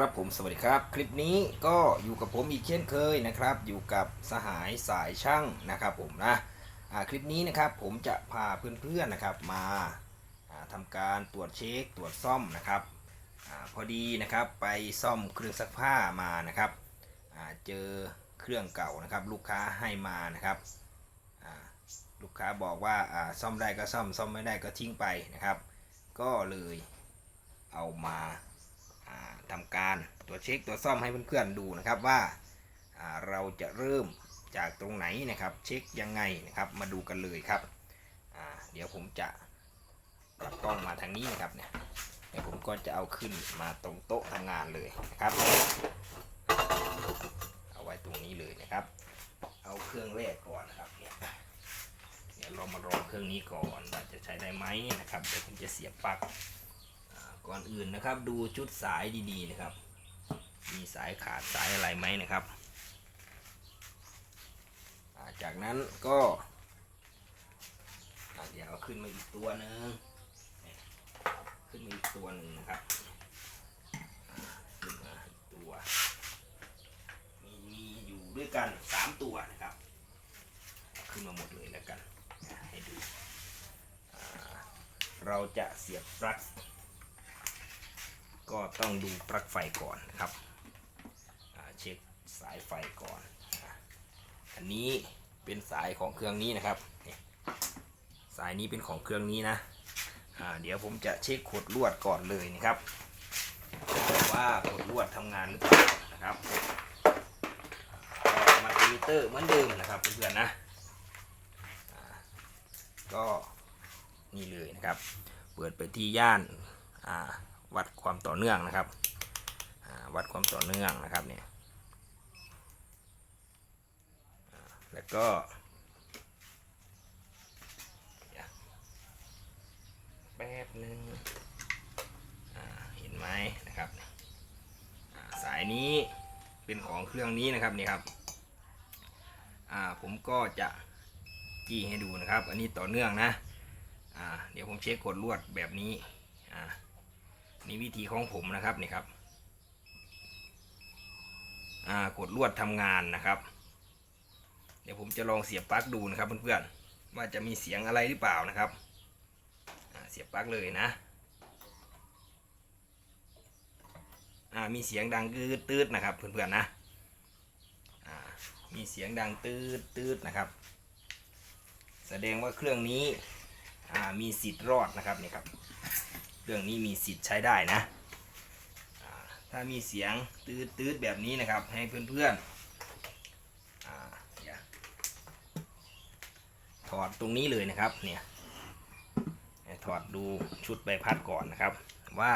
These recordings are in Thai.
ครับผมสวัสดีครับ คลิปนี้ก็อยู่กับผมอีกเช่นเคยนะครับ อยู่กับสหายสายช่างนะครับผมนะคลิปนี้นะครับผมจะพาเพื่อนๆนะครับมาอ่าทำการตรวจเช็คตรวจซ่อมนะครับอพอดีนะครับไปซ่อมเครื่องซักผ้ามานะครับเจอเครื่องเก่านะครับ ลูกค้าให้มานะครับลูกค้าบอกว่าซ่อมได้ก็ซ่อมซ่อมไม่ได้ก็ทิ้งไปนะครับ ก็เลยเอามา อ่าทำการตรวจเช็คตรวจซ่อมให้เพื่อนๆดูนะครับว่าเราจะเริ่มจากตรงไหนนะครับ เช็คยังไงนะครับมาดูกันเลยครับเดี๋ยวผมจะปรับกล้องมาทางนี้นะครับเนี่ยเดี๋ยวผมก็จะเอาขึ้นมาตรงโต๊ะทำงานเลยนะครับ เอาไว้ตรงนี้เลยนะครับ เอาเครื่องแรกก่อนนะครับเนี่ยเดี๋ยวเรามาลองเครื่องนี้ก่อนว่าจะใช้ได้ไหมนะครับเดี๋ยวผมจะเสียบปลั๊ก ก่อนอื่นนะครับ ดูชุดสายดีๆนะครับ มีสายขาดสายอะไรไหมนะครับาจากนั้นก็เดี๋ยวขึ้นมาอีกตัวหนึ่งขึ้นมาอีกตัวหนึ่งนะครับขึ้นมาอีกตัวมีมีอยู่ด้วยกันสามตัวนะครับ ขึ้นมาหมดเลยแล้วกันให้ดูเราจะเสียบปลั๊ก ก็ต้องดูปลั๊กไฟก่อนครับเช็คสายไฟก่อน อันนี้เป็นสายของเครื่องนี้นะครับ สายนี้เป็นของเครื่องนี้นะเดี๋ยวผมจะเช็คขดลวดก่อนเลยนะครับ ว่าขดลวดทำงานหรือเปล่านะครับมัลติมิเตอร์เหมือนเดิมนะครับเพื่อนๆนะก็นี่เลยนะครับ เปิดไปที่ย่านอ่า วัดความต่อเนื่องนะครับวัดความต่อเนื่องนะครับเนี่ยแล้วก็แป๊บหนึ่งเห็นไหมนะครับสายนี้เป็นของเครื่องนี้นะครับนี่ครับผมก็จะจี้ให้ดูนะครับ อันนี้ต่อเนื่องนะเดี๋ยวผมเช็คกดลวดแบบนี้อ่า นี่วิธีของผมนะครับนี่ครับอ่ากดลวดทำงานนะครับ เดี๋ยวผมจะลองเสียบปลั๊กดูนะครับเพื่อนๆว่าจะมีเสียงอะไรหรือเปล่านะครับเสียบปลั๊กเลยนะอ่ามีเสียงดังตืดตืดนะครับเพื่อนๆนะอ่ามีเสียงดังตืดตืดนะครับ แสดงว่าเครื่องนี้อ่ามีสิทธิ์รอดนะครับนี่ครับ เครื่องนี้มีสิทธิ์ใช้ได้นะถ้ามีเสียงตืดตืดๆแบบนี้นะครับ ให้เพื่อนๆอ่อย่าถอดตรงนี้เลยนะครับเนี่ยถอดดูชุดใบพัดก่อนนะครับว่า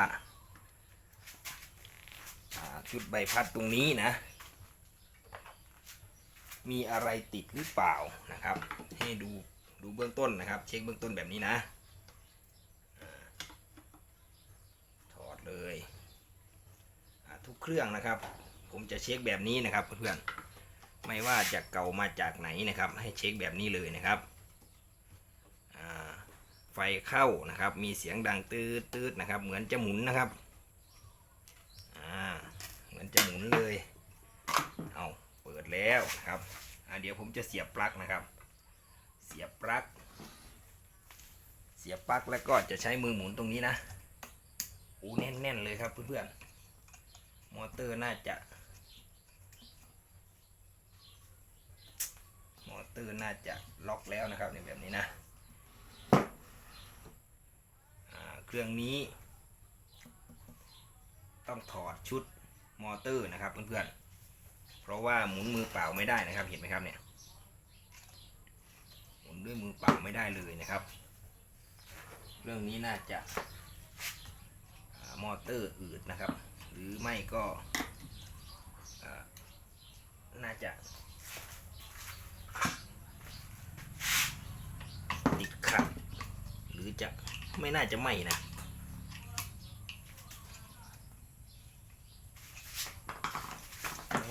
ชุดใบพัดตรงนี้นะ มีอะไรติดหรือเปล่านะครับ ให้ดูดูเบื้องต้นนะครับ เช็คเบื้องต้นแบบนี้นะ ถอด เลยทุกเครื่องนะครับ ผมจะเช็คแบบนี้นะครับเพื่อนๆไม่ว่าจะเก่ามาจากไหนนะครับ ให้เช็คแบบนี้เลยนะครับไฟเข้านะครับ มีเสียงดังตืดตืดๆนะครับ เหมือนจะหมุนนะครับเหมือนจะหมุนเลยเอาเปิดแล้วนะครับเดี๋ยวผมจะเสียบปลั๊กนะครับ เสียบปลั๊กเสียบปลั๊กแล้วก็จะใช้มือหมุนตรงนี้นะ โอ้แน่นๆเลยครับเพื่อนๆ มอเตอร์น่าจะ มอเตอร์น่าจะล็อกแล้วนะครับในแบบนี้นะเครื่องนี้ ต้องถอดชุดมอเตอร์นะครับเพื่อนๆ เพราะว่าหมุนมือเปล่าไม่ได้นะครับเห็นไหมครับเนี่ย หมุนด้วยมือเปล่าไม่ได้เลยนะครับ เรื่องนี้น่าจะ มอเตอร์อืดนะครับ หรือไม่ก็น่าจะติดขัดหรือจะไม่น่าจะไหมนะ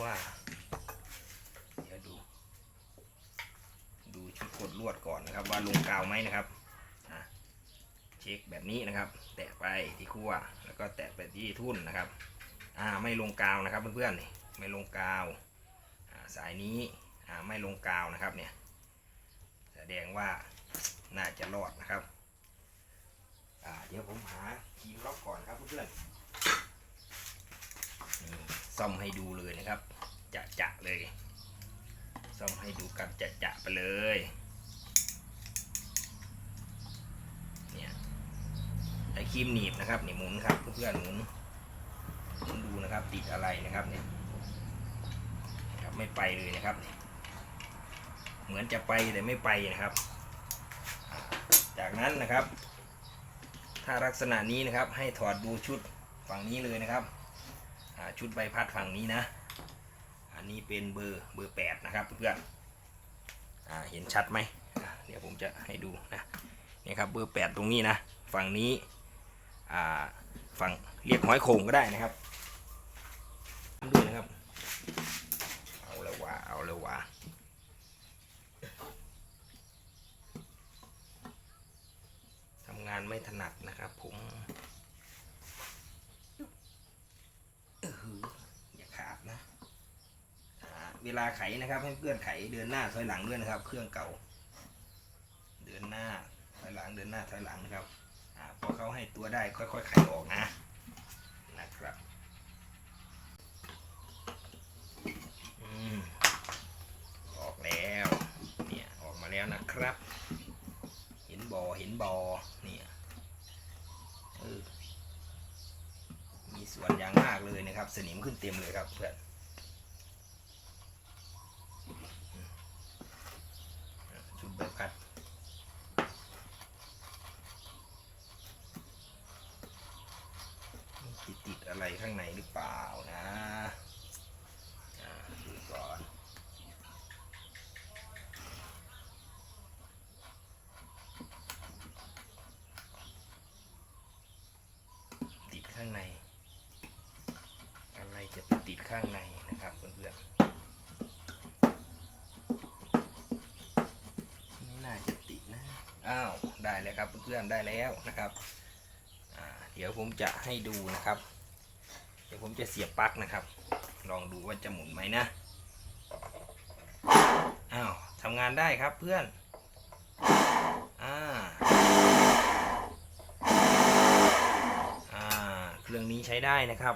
ว่าเดี๋ยวดู ดูชุดกดลวดก่อนนะครับ ว่าลงกาวไหมนะครับ เช็คแบบนี้นะครับ แตะไปที่ขั้วแล้วก็แตะไปที่ทุ่นนะครับอ่าไม่ลงกาวนะครับเพื่อนๆนี่ไม่ลงกาวอ่าสายนี้อ่าไม่ลงกาวนะครับเนี่ยแสดงว่าน่าจะรอดนะครับอ่าเดี๋ยวผมหาครีมล็อกก่อนครับเพื่อนๆนี่ซ่อมให้ดูเลยนะครับจะจะเลยซ่อมให้ดูกันจะจะไปเลยไอ ครีมหนีบนะครับนี่หมุนครับเพื่อนๆหมุนผมดูนะครับ ติดอะไรนะครับเนี่ยครับไม่ไปเลยนะครับเนี่ยเหมือนจะไปแต่ไม่ไปนะครับ จากนั้นนะครับ ถ้าลักษณะนี้นะครับ ให้ถอดดูชุดฝั่งนี้เลยนะครับชุดใบพัดฝั่งนี้นะ อันนี้เป็นเบอร์เบอร์แปดนะครับเพื่อนอเห็นชัดไหมเดี๋ยวผมจะให้ดูนะนี่ครับเบอร์แปดตรงนี้นะ ฝั่งนี้ ฝั่งเรียกหอยโข่งก็ได้นะครับด้วยนะครับ เอาแล้วว่าเอาแล้วว่าทำงานไม่ถนัดนะครับผมอย่าขาดนะเวลาไขนะครับ ให้เพื่อนไขเดินหน้าถอยหลังด้วยนะครับ เครื่องเก่า เดินหน้าถอยหลังเดินหน้าถอยหลังนะครับ เขาให้ตัวได้ค่อยๆไขออกนะนะครับออกแล้วเนี่ยออกมาแล้วนะครับ เห็นบอเห็นบอเนี่ยมีส่วนอย่างมากเลยนะครับ สนิมขึ้นเต็มเลยครับเพื่อนอืมชุดแบบคัดติดติดๆอะไรข้างในหรือเปล่านะ อ่าดูก่อนติดข้างใน อะไรจะไปติด ข้างในนะครับเพื่อนๆไม่น่าจะติดนะ อ้าว ได้แล้วครับเพื่อนๆได้แล้วนะครับเดี๋ยวผมจะให้ดูนะครับ เดี๋ยวผมจะเสียบปลั๊กนะครับ ลองดูว่าจะหมุนไหมนะ อ้าวทำงานได้ครับเพื่อนอ่าอ่า เครื่องนี้ใช้ได้นะครับ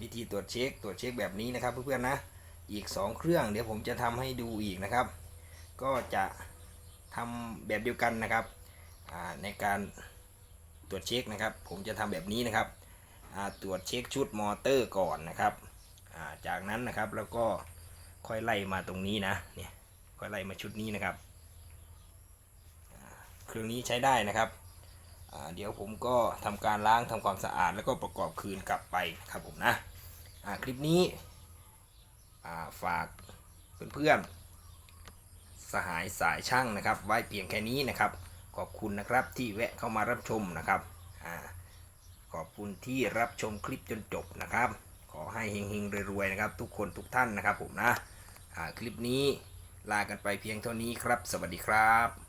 วิธีตรวจเช็คตรวจเช็คแบบนี้นะครับเพื่อนๆนะอีก 2 เครื่อง เดี๋ยวผมจะทำให้ดูอีกนะครับ ก็จะทำแบบเดียวกันนะครับในการตรวจเช็คนะครับ ผมจะทำแบบนี้นะครับตรวจเช็คชุดมอเตอร์ก่อนนะครับาจากนั้นนะครับแล้วก็ค่อยไล่มาตรงนี้นะเนี่ยค่อยไล่มาชุดนี้นะครับ เครื่องนี้ใช้ได้นะครับ เดี๋ยวผมก็ทำการล้างทำความสะอาดแล้วก็ประกอบคืนกลับไปครับผมนะคลิปนี้ฝากเพื่อนๆสหายสายช่างนะครับ ไว้เพียงแค่นี้นะครับ ขอบคุณนะครับที่แวะเข้ามารับชมนะครับอขอบคุณที่รับชมคลิปจนจบนะครับ ขอให้เฮงๆรวยๆนะครับ ทุกคนทุกท่านนะครับผมนะคลิปนี้ลากันไปเพียงเท่านี้ครับ สวัสดีครับ